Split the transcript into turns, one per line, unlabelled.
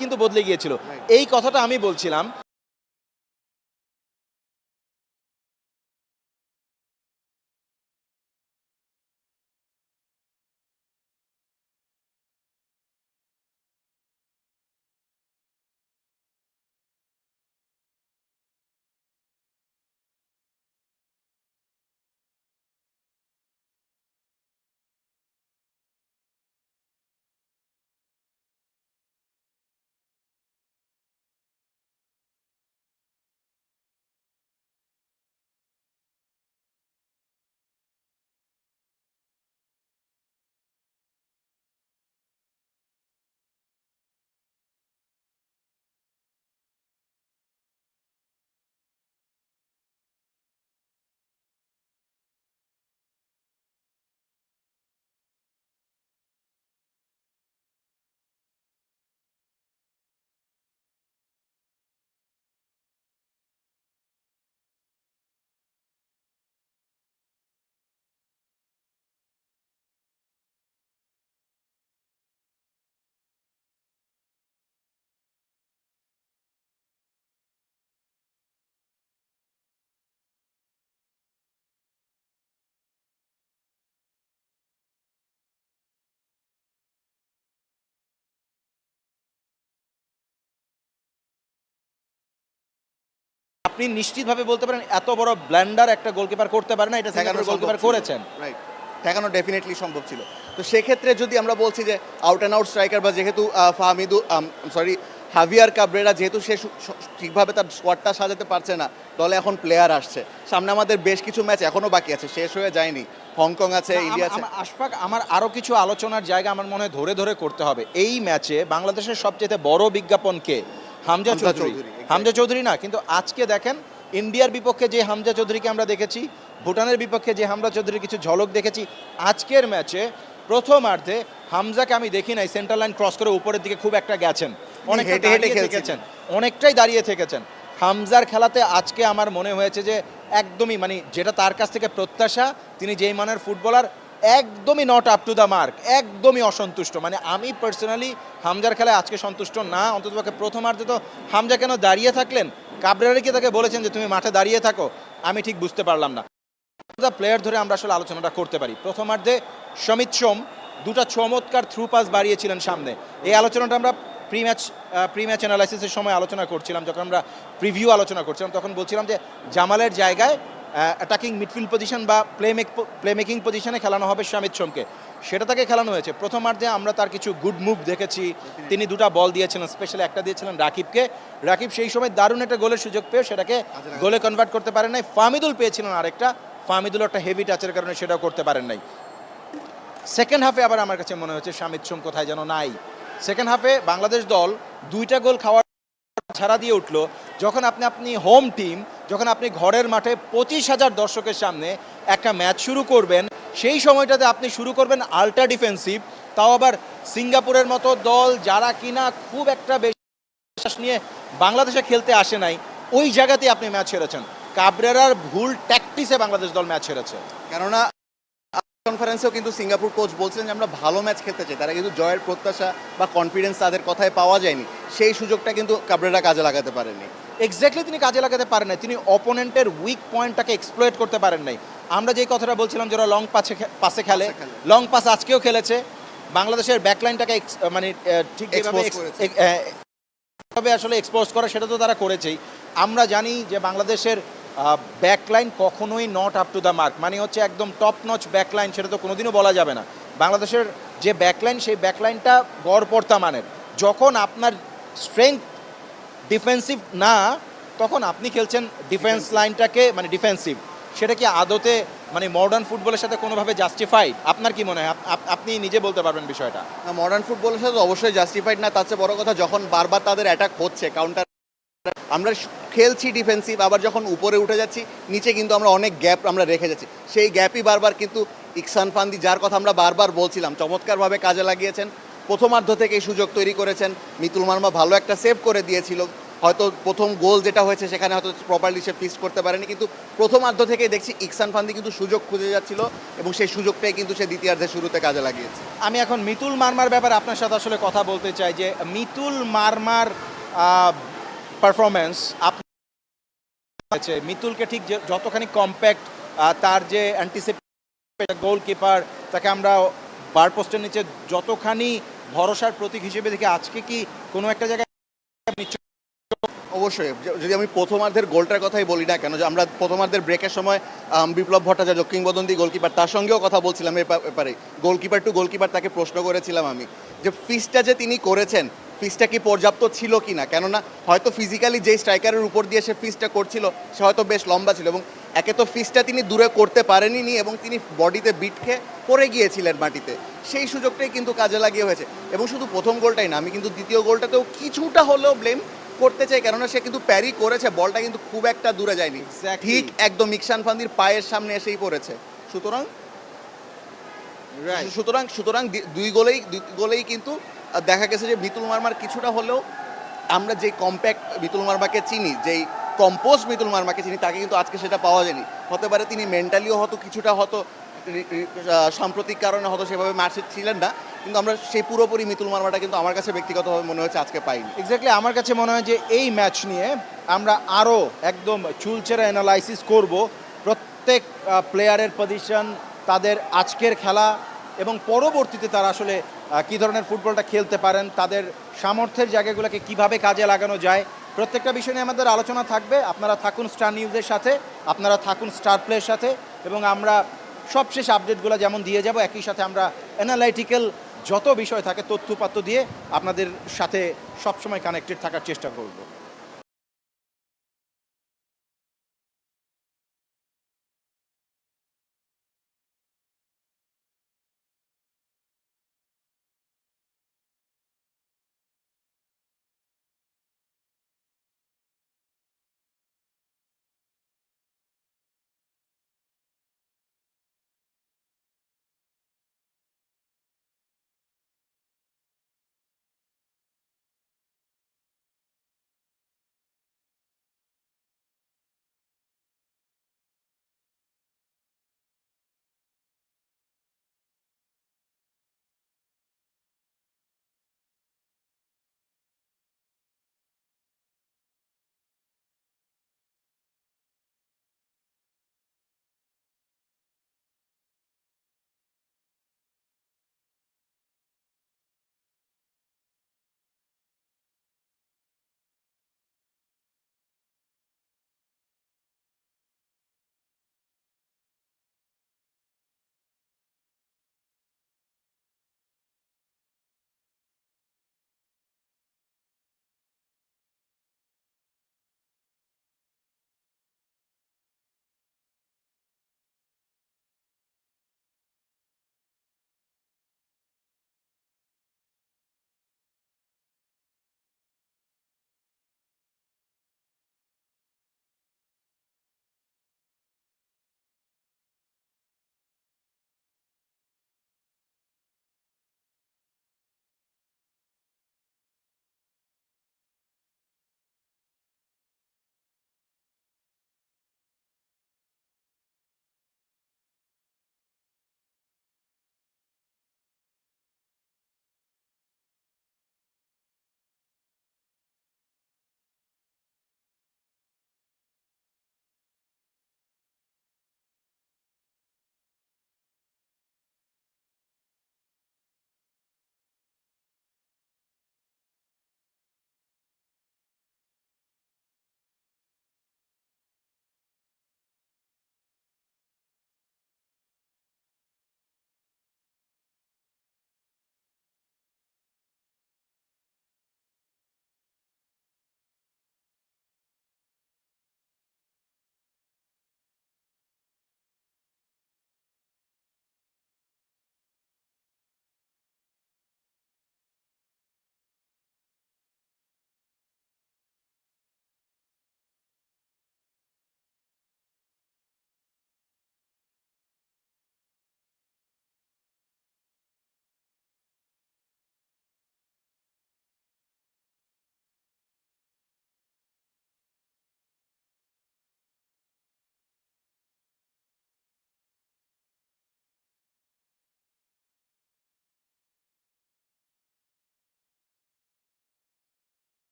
কিন্তু বদলে গিয়েছিল। এই কথাটা আমি বলছিলাম আপনি নিশ্চিতভাবে বলতে পারেন এত বড় ব্ল্যান্ডার একটা গোলকিপার করতে পারে না এটা সিঙ্গাপুরের গোলকিপার করেছেন।
রাইট ঠেকানো ডেফিনেটলি সম্ভব ছিল। তো সেক্ষেত্রে যদি আমরা বলছি যে আউট অ্যান্ড আউট স্ট্রাইকার বা যেহেতু ফাহমিদু সরি হাভিয়ার কাবরেরা যেহেতু সে ঠিকভাবে তার স্কোয়াডটা সাজাতে পারছে না দলে এখন প্লেয়ার আসছে। সামনে আমাদের বেশ কিছু ম্যাচ এখনও বাকি আছে শেষ হয়ে যায়নি। হংকং আছে ইন্ডিয়া আছে।
আশফাক আমার আরও কিছু আলোচনার জায়গা আমার মনে হয় ধরে ধরে করতে হবে। এই ম্যাচে বাংলাদেশের সবচেয়ে বড় বিজ্ঞাপন কে? হামজা চৌধুরী। হামজা চৌধুরী না কিন্তু আজকে দেখেন ইন্ডিয়ার বিপক্ষে যে হামজা চৌধুরীকে আমরা দেখেছি ভুটানের বিপক্ষে যে হামজা চৌধুরীর কিছু ঝলক দেখেছি আজকের ম্যাচে প্রথমার্ধে হামজাকে আমি দেখি নাই সেন্টার লাইন ক্রস করে উপরের দিকে খুব একটা গেছেন। অনেক
হেঁটে হেঁটে।
থেকেছেন অনেকটাই দাঁড়িয়ে থেকেছেন। হামজার খেলাতে আজকে আমার মনে হয়েছে যে একদমই মানে যেটা তার কাছ থেকে প্রত্যাশা তিনি যেই মানের ফুটবলার একদমই not up to the mark একদমই অসন্তুষ্ট। মানে আমি পার্সোনালি হামজার খেলায় আজকে সন্তুষ্ট না অন্ততপক্ষে প্রথমার্ধে তো হামজা কেন দাঁড়িয়ে থাকলেন? কাবরেরারি কি তাকে বলেছেন যে তুমি মাঠে দাঁড়িয়ে থাকো? আমি ঠিক বুঝতে পারলাম না। দা প্লেয়ার ধরে আমরা আসলে আলোচনাটা করতে পারি। প্রথমার্ধে সমিত সোম, দুটা চমৎকার থ্রু পাস বাড়িয়েছিলেন সামনে। এই আলোচনাটা আমরা প্রি ম্যাচ প্রি ম্যাচ অ্যানালাইসিসের সময় আলোচনা করছিলাম, যখন আমরা প্রিভিউ আলোচনা করছিলাম, তখন বলছিলাম যে জামালের জায়গায় অ্যাটাকিং মিডফিল্ড পজিশন বা প্লে মেক প্লে মেকিং পজিশনে খেলানো হবে সমিত সোমকে সেটা তাকে খেলানো হয়েছে। প্রথমার্ধে আমরা তার কিছু গুড মুভ দেখেছি। তিনি দুটা বল দিয়েছিলেন স্পেশালি একটা দিয়েছিলেন রাকিবকে। রাকিব সেই সময় দারুণ একটা গোলের সুযোগ পেয়ে সেটাকে গোলে কনভার্ট করতে পারেন নাই। ফামিদুল পেয়েছিলেন আরেকটা। ফামিদুল একটা হেভি টাচের কারণে সেটাও করতে পারেন নাই। সেকেন্ড হাফে আবার আমার কাছে মনে হচ্ছে শামিদ সোম কোথায় যেন নাই। সেকেন্ড হাফে বাংলাদেশ দল দুইটা গোল খাওয়ার ছাড়া দিয়ে উঠল, যখন আপনি আপনি হোম টিম যখন আপনি ঘরের মাঠে পঁচিশ হাজার দর্শকের সামনে একটা ম্যাচ শুরু করবেন, সেই সময়টাতে আপনি শুরু করবেন আল্ট্রা ডিফেন্সিভ তাও আবার সিঙ্গাপুরের মতো দল যারা কিনা খুব একটা বেশি বিশ্বাস নিয়ে বাংলাদেশে খেলতে আসে নাই, ওই জায়গাতেই আপনি ম্যাচ হেরেছেন। কাবরেরার ভুল ট্যাকটিসে বাংলাদেশ দল ম্যাচ হেরেছে।
কেননা কনফারেন্সেও কিন্তু সিঙ্গাপুর কোচ বলছিলেন যে আমরা ভালো ম্যাচ খেলতে চাই। তারা কিন্তু জয়ের প্রত্যাশা বা কনফিডেন্স তাদের কথায় পাওয়া যায়নি। সেই সুযোগটা কিন্তু কাবরেরা কাজে লাগাতে পারেনি
এক্স্যাক্টলি তিনি কাজে লাগাতে পারেন নাই। তিনি অপোনেন্টের উইক পয়েন্টটাকে এক্সপ্লয়েট করতে পারেন নাই। আমরা যেই কথাটা বলছিলাম যারা লং পাসে পাসে খেলে লং পাস আজকেও খেলেছে। বাংলাদেশের ব্যাকলাইনটাকে মানে ঠিক আসলে এক্সপোজ করা সেটা তো তারা করেছেই। আমরা জানি যে বাংলাদেশের ব্যাকলাইন কখনোই not up to the mark মানে হচ্ছে একদম টপ নচ ব্যাকলাইন সেটা তো কোনোদিনও বলা যাবে না। বাংলাদেশের যে ব্যাকলাইন সেই ব্যাকলাইনটা গড়পড়তা মানের। যখন আপনার স্ট্রেংথ ডিফেন্সিভ না তখন আপনি খেলছেন ডিফেন্স লাইনটাকে মানে ডিফেন্সিভ সেটা কি আদতে মানে মডার্ন ফুটবলের সাথে কোনোভাবে জাস্টিফাইড আপনার কি মনে হয়? আপ- আপ- আপনি নিজে বলতে পারবেন বিষয়টা।
মডার্ন ফুটবলের সাথে তো অবশ্যই জাস্টিফাইড না তার চেয়ে বড় কথা যখন বারবার তাদের অ্যাটাক হচ্ছে কাউন্টার আমরা খেলছি ডিফেন্সিভ আবার যখন উপরে উঠে যাচ্ছি, নিচে কিন্তু আমরা অনেক গ্যাপ আমরা রেখে যাচ্ছি। সেই গ্যাপই বারবার কিন্তু ইকসান ফান্দি, যার কথা আমরা বারবার বলছিলাম, চমৎকারভাবে কাজে লাগিয়েছেন। প্রথমার্ধ থেকে এই সুযোগ তৈরি করেছেন। মিতুল মার্মা ভালো একটা সেভ করে দিয়েছিল। হয়তো প্রথম গোল যেটা হয়েছে, সেখানে হয়তো প্রপারলি সে ফিক্স করতে পারেনি, কিন্তু প্রথমার্ধ থেকেই দেখছি ইকসান ফান্দি কিন্তু সুযোগ খুঁজে যাচ্ছিল এবং সেই সুযোগটাই কিন্তু সে দ্বিতীয়ার্ধের শুরুতে কাজে লাগিয়েছে।
আমি এখন মিতুল মার্মার ব্যাপারে আপনার সাথে আসলে কথা বলতে চাই যে, মিতুল মারমার পারফরমেন্স আপনার মিতুলকে ঠিক যতখানি কম্প্যাক্ট তার যে অ্যান্টিসিপেট গোলকিপার তাকে আমরা বার পোস্টের নিচে যতখানি ভরসার প্রতীক হিসেবে দেখি, আজকে কি কোনো একটা জায়গায়
অবশ্যই। যদি আমি প্রথমার্ধের গোলটার কথাই বলি না কেন, যে আমরা প্রথমার্ধের ব্রেকের সময় বিপ্লব ভট্টাচার্য, কিংবদন্তি গোলকিপার তার সঙ্গেও কথা বলছিলাম এ ব্যাপারে গোলকিপার টু গোলকিপার তাকে প্রশ্ন করেছিলাম আমি, যে ফিসটা যে তিনি করেছেন ফিসটা কি পর্যাপ্ত ছিল কি না কেননা হয়তো ফিজিক্যালি যেই স্ট্রাইকারের উপর দিয়ে সে ফিসটা করছিল সে হয়তো বেশ লম্বা ছিল এবং একে তো ফিসটা তিনি দূরে করতে পারেনি এবং তিনি বডিতে বিট খেয়ে পড়ে গিয়েছিলেন মাটিতে। সেই সুযোগটাই কিন্তু কাজে লাগিয়ে হয়েছে। এবং শুধু প্রথম গোলটাই না আমি কিন্তু দ্বিতীয় গোলটাতেও কিছুটা হলেও ব্লেম করতে চাই কেননা সে কিন্তু প্যারি করেছে বলটা কিন্তু খুব একটা দূরে যায়নি। ঠিক একদম ইকসান ফান্দির পায়ের সামনে এসেই পড়েছে। সুতরাং সুতরাং সুতরাং দুই গোলেই দুই গোলেই কিন্তু দেখা গেছে যে মিতুল মার্মার কিছুটা হলেও আমরা যে কম্প্যাক্ট মিতুল মার্মাকে চিনি যেই কম্পোজ মিতুল মার্মাকে চিনি তাকে কিন্তু আজকে সেটা পাওয়া যায়নি। হতে পারে তিনি মেন্টালিও হয়তো কিছুটা আহ, সাম্প্রতিক কারণে হয়তো সেভাবে ম্যাচে ছিলেন না কিন্তু আমরা সেই পুরোপুরি মিতুল মার্মাটা কিন্তু আমার কাছে ব্যক্তিগতভাবে মনে হচ্ছে আজকে পাইনি।
এক্স্যাক্টলি আমার কাছে মনে হয় যে এই ম্যাচ নিয়ে আমরা আরও একদম চুলচেরা অ্যানালাইসিস করব। প্রত্যেক প্লেয়ারের পজিশন তাদের আজকের খেলা এবং পরবর্তীতে তারা আসলে কী ধরনের ফুটবলটা খেলতে পারেন, তাদের সামর্থ্যের জায়গাগুলোকে কীভাবে কাজে লাগানো যায়, প্রত্যেকটা বিষয় নিয়ে আমাদের আলোচনা থাকবে। আপনারা থাকুন স্টার নিউজের সাথে, আপনারা থাকুন স্টার প্লের সাথে, এবং আমরা সবশেষ আপডেটগুলো যেমন দিয়ে যাব, একই সাথে আমরা অ্যানালাইটিক্যাল যত বিষয় থাকে তথ্যপাত্র দিয়ে আপনাদের সাথে সবসময় কানেক্টেড থাকার চেষ্টা করব।